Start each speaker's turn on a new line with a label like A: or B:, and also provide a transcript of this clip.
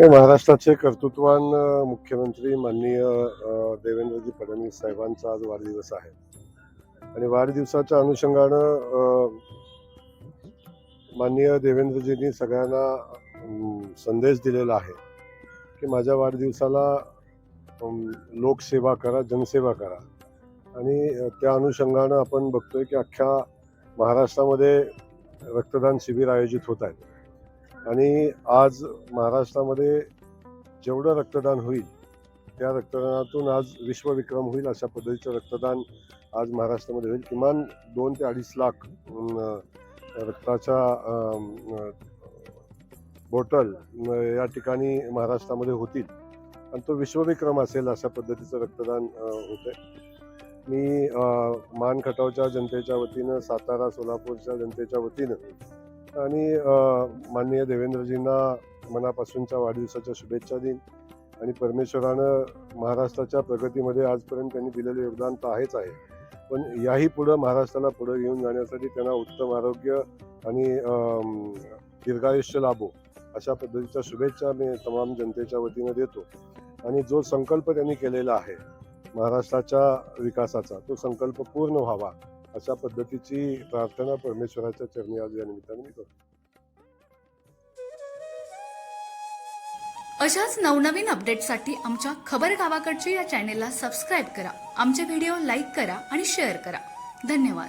A: हे महाराष्ट्राचे कर्तृत्वान मुख्यमंत्री माननीय देवेंद्रजी फडणवीस साहेबांचा आज वाढदिवस आहे. आणि वाढदिवसाच्या अनुषंगानं माननीय देवेंद्रजींनी सगळ्यांना संदेश दिलेला आहे की माझ्या वाढदिवसाला लोकसेवा करा जनसेवा करा. आणि त्या अनुषंगानं आपण बघतोय की अख्ख्या महाराष्ट्रामध्ये रक्तदान शिबिर आयोजित होत आहेत आणि आज महाराष्ट्रामध्ये जेवढं रक्तदान होईल त्या रक्तदानातून आज विश्वविक्रम होईल अशा पद्धतीचं रक्तदान आज महाराष्ट्रामध्ये होईल. किमान दोन ते अडीच लाख रक्ताच्या बॉटल या ठिकाणी महाराष्ट्रामध्ये होतील. आणि तो विश्वविक्रम असेल अशा पद्धतीचं रक्तदान होते मी मानखटावच्या मान खटावच्या जनतेच्या वतीनं सातारा सोलापूरच्या जनतेच्या वतीनं आणि माननीय देवेंद्रजींना मनापासूनच्या वाढदिवसाच्या शुभेच्छा देईन. आणि परमेश्वरानं महाराष्ट्राच्या प्रगतीमध्ये आजपर्यंत त्यांनी दिलेलं योगदान तर आहेच आहे. पण याही पुढं महाराष्ट्राला पुढं घेऊन जाण्यासाठी त्यांना उत्तम आरोग्य आणि दीर्घायुष्य लाभो अशा पद्धतीच्या शुभेच्छा मी तमाम जनतेच्या वतीनं देतो. आणि जो संकल्प त्यांनी केलेला आहे महाराष्ट्राच्या विकासाचा तो संकल्प पूर्ण व्हावा. अशा पद्धतीची प्रार्थना परमेश्वराच्या चरणी आज या निमित्ताने मी करतो.
B: अशाच नवनवीन अपडेटसाठी आमच्या खबर गावाकडची या चॅनेलला सबस्क्राईब करा. आमचे व्हिडिओ लाईक करा आणि शेअर करा. धन्यवाद.